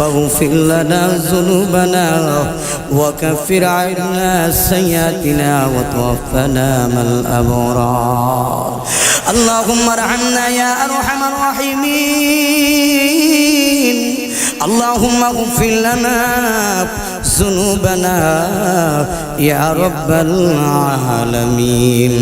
فاغفر لنا ذنوبنا وكفر عنا سيئاتنا وتوفنا مع الأبرار. اللهم ارحمنا يا أرحم الراحمين. اللهم اغفر لنا ذنوبنا يا رب العالمين.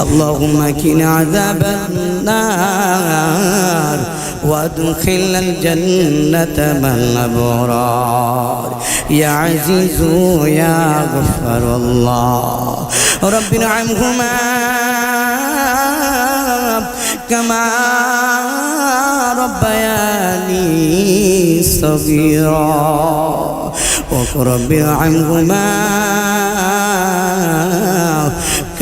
اللهم كن عذاب النار وادخل الجنة مع الأبرار يا عزيز يا غفر الله. رب ارحمهما. كما ربياني صغيرا. وقرب عنهما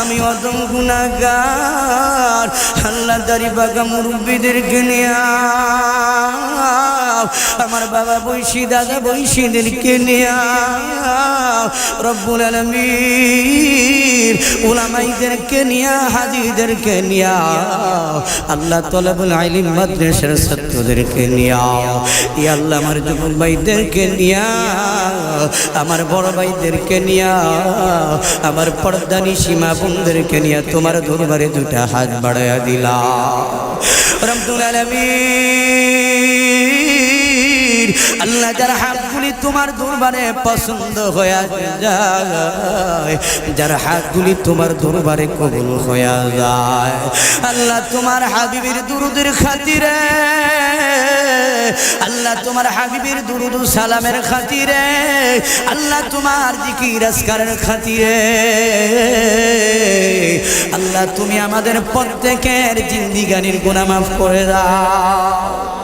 আমি অদম গুণাগার আল্লাহ দারি বাগা মুরব্বীদেরকে নিয়ে আমার বাবা বৈশি দাদা বৈশিদেরকে নিয়ে রব্বুল আলমীর উলামাইদেরকে নিয়ে হাজিদেরকে নিয়ে আল্লাহ তলাবুল আইলিম মাদ্রাসার ছাত্রদেরকে নিয়ে ই আল্লাহ আমার যুবক ভাইদেরকে নিয়ে আমার বড় ভাইদেরকে নিয়ে আমার পর্দানি সীমা বোনদেরকে নিয়ে তোমার দরবারে দুটা হাত বাড়াইয়া দিলা রব্বুল আলমীর আল্লাহ যার হাতগুলি তোমার দরবারে পছন্দ হয়ে যায়, যার হাতগুলি তোমার দরবারে কবুল হয়ে যায়, আল্লাহ তোমার হাবিবের দুরুদের খাতিরে, আল্লাহ তোমার হাবিবের দুরুদ সালামের খাতিরে, আল্লাহ তোমার জিকির আসকারের খাতিরে। আল্লাহ তুমি আমাদের প্রত্যেকের জিন্দিগানির গুণা মাফ করে দাও।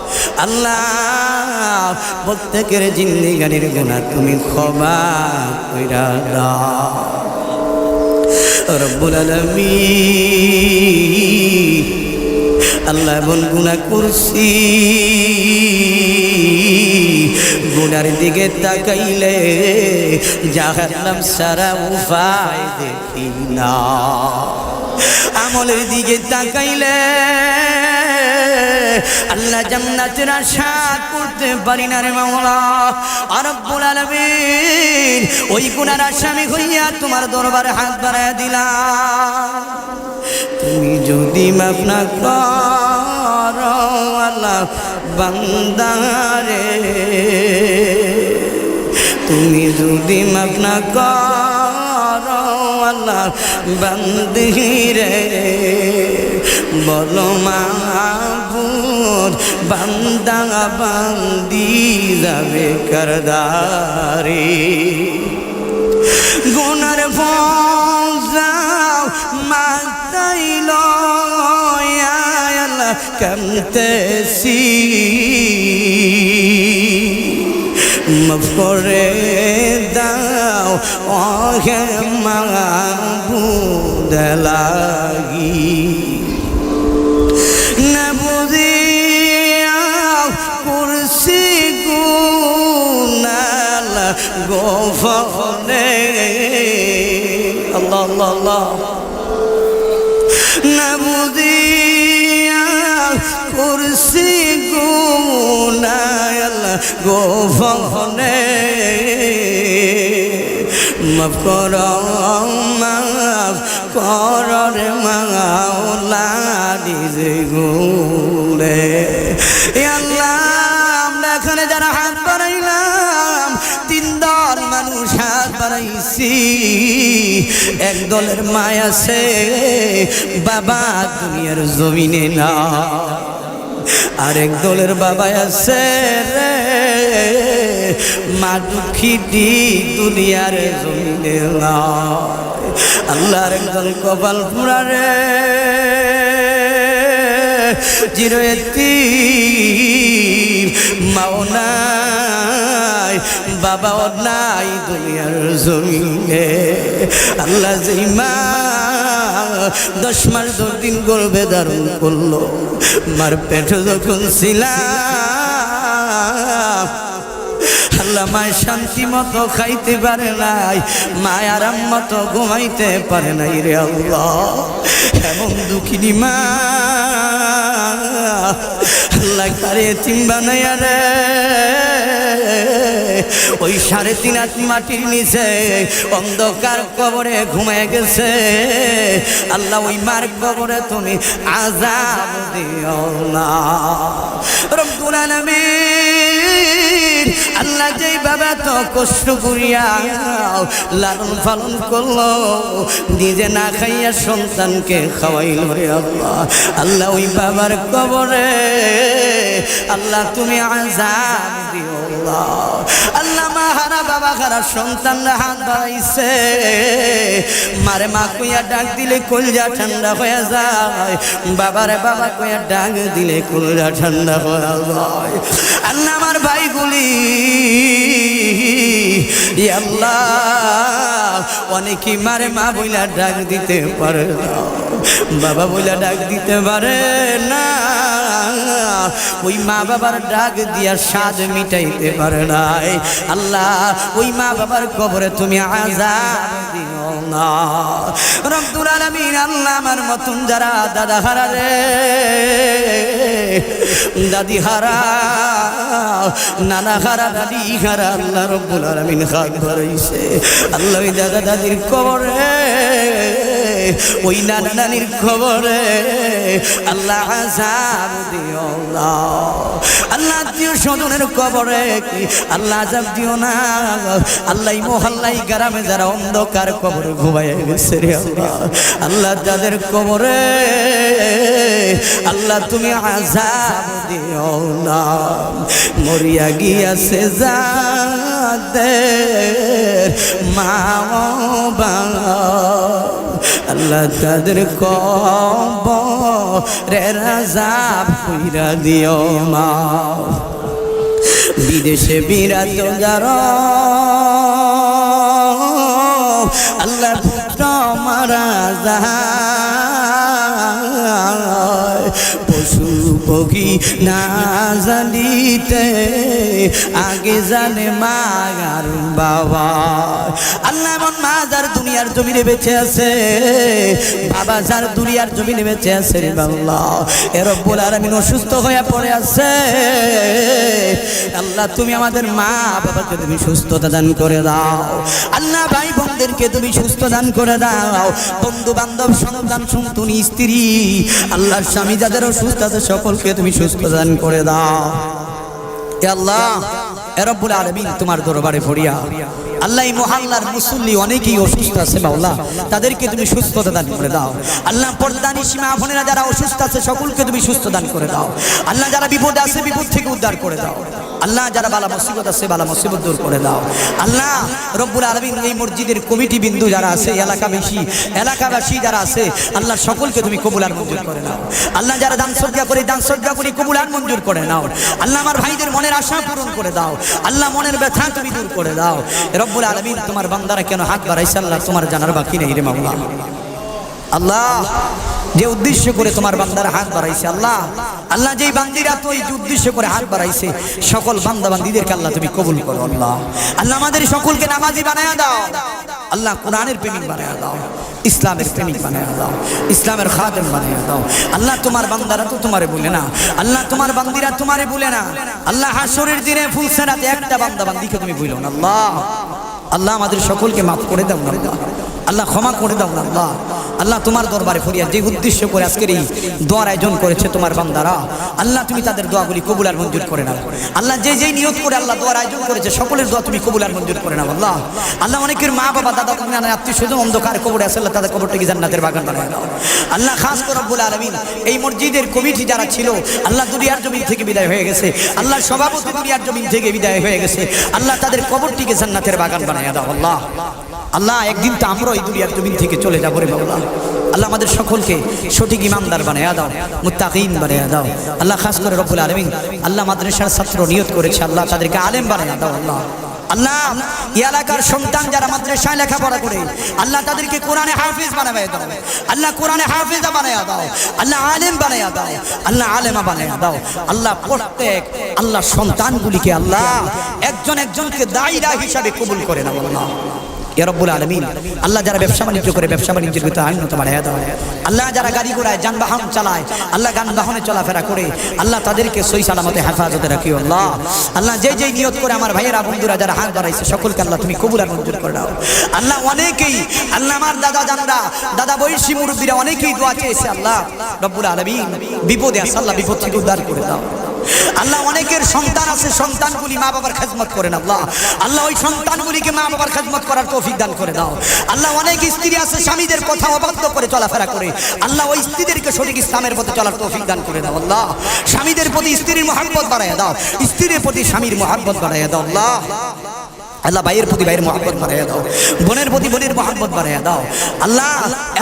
আল্লাহ, প্রত্যেকের জিন্দিগানির গুণা তুমি ক্ষমা রব্বুল আল্লাহ এমন গুণা করছি, গুনার দিকে তাকাইলে জাহান্নাম সারা উপায় দেখি না। আমলের দিকে তাকাইলে আল্লাহ জান্নাতের আশা করতে পারি না রে মাওলা। রব্বুল আলামিন, ওই গুনার আসামি হইয়া তোমার দরবারে হাত বাড়ায় দিলা তুমি যদি মাফ না করো বান্দারে তুমি যদি মাফ না করো, আল্লাহ বান্দিরে বলো মাবুদ বান্দা বান্দি যাবে করদারে। গুনার ফজাও মাতাইল কামতেছি। মাফ করে দাও অহে গোফনে। আল্লাহ আল্লাহ আল্লাহ। না বুঝিয়া কুরসি গুনাল গোফনে। মাফ কর মাফ কর। এক দলের মায় আছে। বাবা দুনিয়ার জমিনে না। আরেক দলের বাবা আছে রে। মা দুঃখী দি দুনিয়ার জমিনে না। আল্লাহর একদল কপাল পুরা রে। জিরো এতি মাও নাই নাই বাবাও নাই দুনিয়ার জমিনে। আল্লাহ যেই মা দশ মাস দশ দিন গর্বে ধারণ করল, মার পেটে যখন ছিলাম, আল্লাহ মায় শান্তি মতো খাইতে পারে নাই মায় আরাম মতো ঘুমাইতে পারে নাই রে আল্লাহ। এমন দুঃখিনী মা আল্লাহ কারে তিন বানাইয়া রে ওই সাড়ে তিন হাত মাটির নিচে অন্ধকার কবরে ঘুমায় গেছে। আল্লাহ, ওই মার কবরে তুমি আজাব দিও না। রব্বুল আলামিন, আল্লাহ যেই বাবা তো কষ্ট করিয়া লালন পালন করল, নিজে না খাইয়া সন্তানকে খাওয়াইল আল্লাহ। আল্লাহ, ওই বাবার কবরে আল্লাহ তুমি আজাব দিও আল্লাহ। আল্লাহ মা হারা, বাবা হারা সন্তান হাত মারে মা কইয়া ডাক দিলে কলজা ঠান্ডা হয়ে যায়। বাবারে বাবা কইয়া ডাক দিলে কলজা ঠান্ডা হয়ে যায়। আল্লাহ আমার ভাইগুলি আল্লাহ, অনেকই মারে মা বইলা ডাক দিতে পারে না। বাবা বইলা ডাক দিতে পারে না। ওই মা বাবার ডাক দিয়া স্বাদ মিটাইতে পারে নাই। আল্লাহ, ওই মা বাবার কবরে তুমি আজাব দিও না। রব্বুল আলামিন আল্লাহ আমার মতন যারা দাদা হারা রে, দাদি হারা, নানা হারা, দাদি হারা, আল্লাহ রব্বুল আলামিন হাত ধরাইছে আল্লাহ দাদা দাদির কবরে ওই নানা নানির খবরে আল্লাহ আজাব দিও না আল্লাহ আত্মীয় স্বজনের কবরে আল্লাহ আজাব দিও না। আল্লাহ মহল্লাই গ্রামে যারা অন্ধকার কবরে ঘুমায় গেছে রে আল্লাহ। আল্লাহ যাদের কবরে, আল্লাহ তুমি আজাব দিও না। মরিয়া গিয়াছে যাদের মা বাবা আল্লাহ তাদের কব রে রাজা কইরা দিও মা। বিদেশে বিরাত যার। আল্লাহ পুত্র মারা যায়। পক্ষী না জানিতে, আগে জানে মা আর বাবা। আল্লাহ এমন মা যার দুনিয়ার জমিনে বেঁচে আছে, বাবা যার দুনিয়ার জমিনে বেঁচে আছে রে বাংলা এর বলার আমি অসুস্থ হয়ে পড়ে আছে। আল্লাহ, তুমি আমাদের মা বাবাকে তুমি সুস্থতা দান করে দাও। আল্লাহ ভাই বোনদেরকে তুমি সুস্থ দান করে দাও। বন্ধু বান্ধব সন্তান সন্তুনি স্ত্রী, আল্লাহর স্বামী যাদের অসুস্থ আছে সকলকে তুমি সুস্থ দান করে দাও। আল্লাহ রব্বুল আলামিন, তোমার দরবারে ফরিয়া আল্লাহ, এই মহল্লার মুসল্লি অনেকেই অসুস্থ আছে মাওলা, তাদেরকে তুমি সুস্থতা দান করে দাও। আল্লাহ, পর্দানি সীমা বোনেরা যারা অসুস্থ আছে, সকলকে তুমি সুস্থ দান করে দাও। আল্লাহ, যারা বিপদে আছে, বিপদ থেকে উদ্ধার করে দাও। আল্লাহ যারা বালা মুসিবত আছে, বালা মুসিবত দূর করে দাও। আল্লাহ রব্বুল আলমিন এই মসজিদের কমিটি বিন্দু যারা আছে, এলাকাবাসী এলাকাবাসী যারা আছে, আল্লাহ সকলকে তুমি কবুলার মঞ্জুর করে নাও। আল্লাহ যারা দান সজ্জা করে, দান সজ্জা করে কবুলার মঞ্জুর করে নাও। আল্লাহ আমার ভাইদের মনের আশা পূরণ করে দাও। আল্লাহ মনের ব্যথা তুমি দূর করে দাও। রব্বুল আলমিন তোমার বান্দারা কেন হাত বাড়াইছে, আল্লাহ তোমার জানার বাকি নেই রে মামলা আল্লাহ। যে উদ্দেশ্য করে তোমার বান্দার হাত বাড়াইছে, আল্লাহ আল্লাহ যেই বান্দিরা তো এই উদ্দেশ্য করে হাত বাড়াইছে, সকল বান্দা বান্দিদেরকে আল্লাহ তুমি কবুল করো, আল্লাহ। আল্লাহ আমাদের সকলকে নামাজি বানায়া দাও। আল্লাহ কোরআনের প্রেমিক বানায়া দাও, ইসলামের প্রেমিক বানায়া দাও, ইসলামের খাদেম বানায়া দাও। আল্লাহ তোমার বান্দারা তো তোমারে বলে না। আল্লাহ তোমার বান্দিরা তোমারে বলে না। আল্লাহ হাসরের দিনে ফুলসেরাতে একটা বান্দা বান্দিকে তুমি বইল না, আল্লাহ। আল্লাহ আমাদের সকলকে মাফ করে দাও না আল্লাহ ক্ষমা করে দাও না, আল্লাহ। আল্লাহ তোমার দরবারে ফরিয়া যে উদ্দেশ্য করে আজকের এই দোয়ার আয়োজন করেছে তোমার বান্দারা, আল্লাহ তুমি তাদের দোয়াগুলি কবুল আর মঞ্জুর করে নাও। আল্লাহ যে যেই নিয়ত করে আল্লাহ দোয়ার আয়োজন করেছে, সকলের দোয়া তুমি কবুল আর মঞ্জুর করে নাও, আল্লাহ। আল্লাহ অনেকের মা বাবা দাদা নানা, আত্মীয় স্বজন অন্ধকার কবরে আছে, আল্লাহ তাদের কবরটাকে জান্নাতের বাগান বানায় দাও আল্লাহ খাস করে রব্বুল আলমিন, এই মসজিদের কমিটি যারা ছিল, আল্লাহ দুনিয়ার জমিন থেকে বিদায় হয়ে গেছে আল্লাহ সভাপতি দুনিয়ার জমিন থেকে বিদায় হয়ে গেছে, আল্লাহ তাদের কবরটিকে জান্নাতের বাগান বানায় দাও, আল্লাহ। আল্লাহ, একদিন তো আমরা এই দুনিয়ার জমিন থেকে চলে যাব রে বাবা আল্লাহ আমাদের সকলকে সঠিক ইমানদার বানায়া দাও, মুত্তাকিন বানায়া দাও। আল্লাহ, খাস করে রব্বুল আলমিন, আল্লাহ মাদ্রাসার ছাত্র নিয়ত করেছে, আল্লাহ তাদেরকে আলেম বানায়া দাও, আল্লাহ। আল্লাহ এলাকার সন্তান যারা মাদ্রাসায় লেখাপড়া করে, আল্লাহ তাদেরকে কোরআনে হাফিজ বানায় দাও। আল্লাহ কোরআনে হাফিজা বানায়া দাও, আল্লাহ আলেম বানায়া দাও, আল্লাহ আলেমা বানায়া দাও। আল্লাহ প্রত্যেক আল্লাহ সন্তানগুলিকে আল্লাহ একজন একজনকে দায়রা হিসাবে কবুল করে না আল্লাহ। ইয়া রব্বুল আলমিন, আল্লাহ যারা ব্যবসা বাণিজ্য করে, ব্যবসা বাণিজ্যের ভিতরে আইনত বাড়াইয়া দাও। আল্লাহ যারা গাড়ি ঘোড়ায়, যানবাহন চালায়, আল্লাহ যানবাহনে চলাফেরা করে, আল্লাহ তাদেরকে সই সালামতে হেফাজতে রাখি, আল্লাহ। আল্লাহ যে যেই নিয়ত করে আমার ভাইয়েরা, বন্ধুরা যারা হাত বাড়াইছে, সকলকে আল্লাহ তুমি কবুল আর মঞ্জুর করে দাও। আল্লাহ অনেকেই, আল্লাহ আমার দাদা জানরা, দাদা বয়সী মুরব্বীরা অনেকেই দোয়া চেয়েছে, আল্লাহ রব্বুল আলমিন, বিপদে আল্লাহ বিপদ থেকে উদ্ধার করে দাও। আল্লাহ অনেকের সন্তান আছে, সন্তানগুলি মা বাবার খেদমত করেন আল্লাহ। আল্লাহ ওই সন্তানগুলিকে মা বাবার খেজমত করার তৌফিক দান করে দাও। আল্লাহ অনেক স্ত্রী আছে, স্বামীদের কথা অবাধ্য করে চলাফেরা করে। আল্লাহ ওই স্ত্রীদেরকে সঠিক ইসলামের পথে চলার তৌফিক দান করে দাও, আল্লাহ। স্বামীদের প্রতি স্ত্রীর মহাব্বত বাড়াইয়া দাও স্ত্রীর প্রতি স্বামীর মহাব্বত বাড়াইয়া দাও, আল্লাহ। আল্লাহ ভাইয়ের প্রতি ভাইয়ের মহাব্বত বাড়াইয়া দাও। বোনের প্রতি বোনের মহাব্বত বাড়াইয়া দাও। আল্লাহ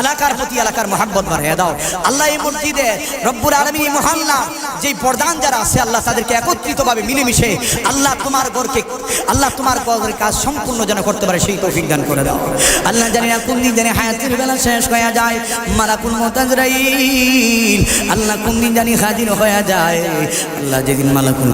এলাকার প্রতি এলাকার মহাব্বত বাড়াইয়া দাও। আল্লাহ এই মসজিদে রব্বুর আলমী মহল্লা যে প্রধান যারা আছে, আল্লাহ তাদেরকে একত্রিতভাবে মিলেমিশে আল্লাহ তোমার গড়কে আল্লাহ তোমার গড়ের কাজ সম্পূর্ণ যেন করতে পারে, সেই তৌফিক দান করে দাও। আল্লাহ জানি না কোন দিন জানি হায়াতের বেলা শেষ হয়ে যায়, মালাকুল মোতাজরাইল আল্লাহ কোন দিন জানি হাজির হয়ে যায়, আল্লাহ যেদিন মালাকুল